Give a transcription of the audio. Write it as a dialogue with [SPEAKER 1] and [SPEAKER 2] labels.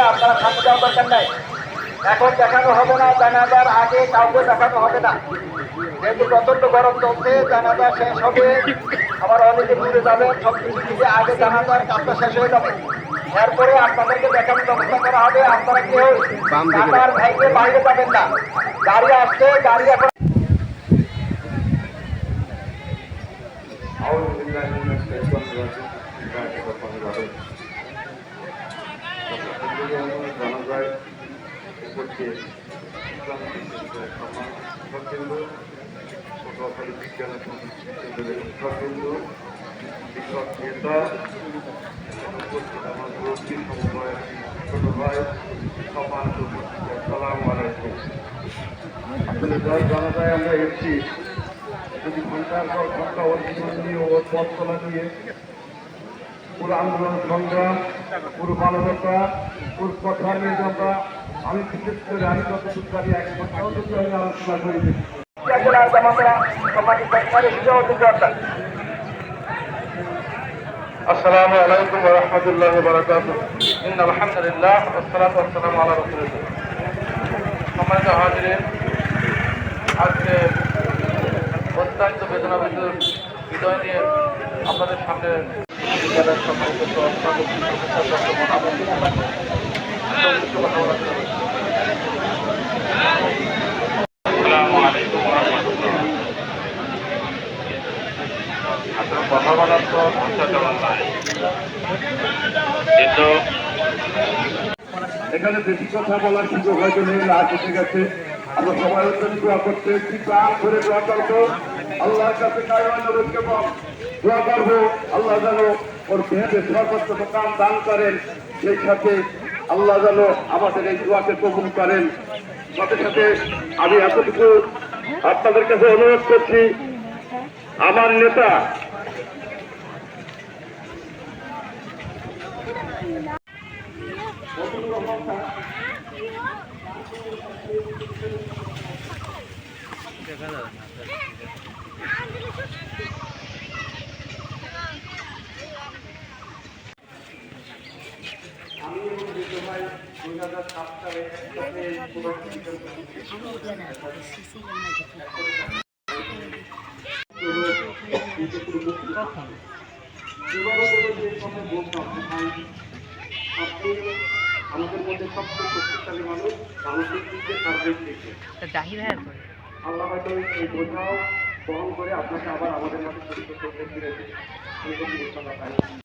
[SPEAKER 1] আপনারা সামনে যাওয়ার দরকার নাই এখন দেখানো হবে না জানাজার আগে কাউকে দেখানো হবে না যেহেতু প্রচন্ড গরম চলছে জানাজা শেষ হবে আবার অনেকে ঘুরে যাবে সব কিছু থেকে আগে জানাজার কাজটা শেষ হয়ে যাবে এরপরে আপনাদেরকে দেখানোর ব্যবস্থা করা হবে আপনারা কেউ টাকার ভাইকে বাইরে যাবেন না গাড়ি আসছে গাড়ি এখন
[SPEAKER 2] أعوذ بالله من الشيطان الرجيم জনগণ উপস্থিত শিক্ষকবৃন্দ পটুয়াখালী বিজ্ঞান কেন্দ্রের শিক্ষকবৃন্দ শিক্ষক নেতা উপস্থিত আমার দূরবর্তী সমবায় ছোট ভাই সমান সালাম আলাইকুম আসলে জয় জনতায় আমরা এসেছি যদি ঘণ্টার পর ঘণ্টা ওর জীবন নিয়ে ওর পথ চলা নিয়ে পুরো আন্দোলন সংগ্রাম, পুরো মানবতা, পুরো যে আমরা আমি বিশেষ করে আমি যতটুকু জানি এক আলোচনা ওয়া রাহমাতুল্লাহি ওয়া বারাকাতুহু। ইন্না আলহামদুলিল্লাহ ওয়াসসালাতু ওয়াসসালামু আলা রাসূলিল্লাহ। সম্মানিত হাজিরিন, আজকে অত্যন্ত বেদনা বিদুর হৃদয় নিয়ে আপনাদের সামনে কথা তো এখানে বেশি কথা বলার সুযোগ হয়তো নেই লাশ এসে গেছে। আমরা সবাই অত্যন্ত করতে একটি প্রাণ ধরে দোয়া আল্লাহর কাছে কায়মান এবং দোয়া করব, আল্লাহ যেন ওর দেহে সর্বোচ্চ কাম দান করেন, সেই সাথে আল্লাহ যেন আমাদের এই দোয়াকে কবুল করেন। সাথে সাথে আমি এতটুকু আপনাদের কাছে অনুরোধ করছি, আমার নেতা আমি দুই হাজার সাত সালে আমাদের মধ্যে সবচেয়ে শক্তিশালী মানুষ মানসিক দিকে সার্বিক দিকে আল্লাহ হয়তো এই বোঝাও বহন করে আপনাকে আবার আমাদের মাঝে ফিরেছে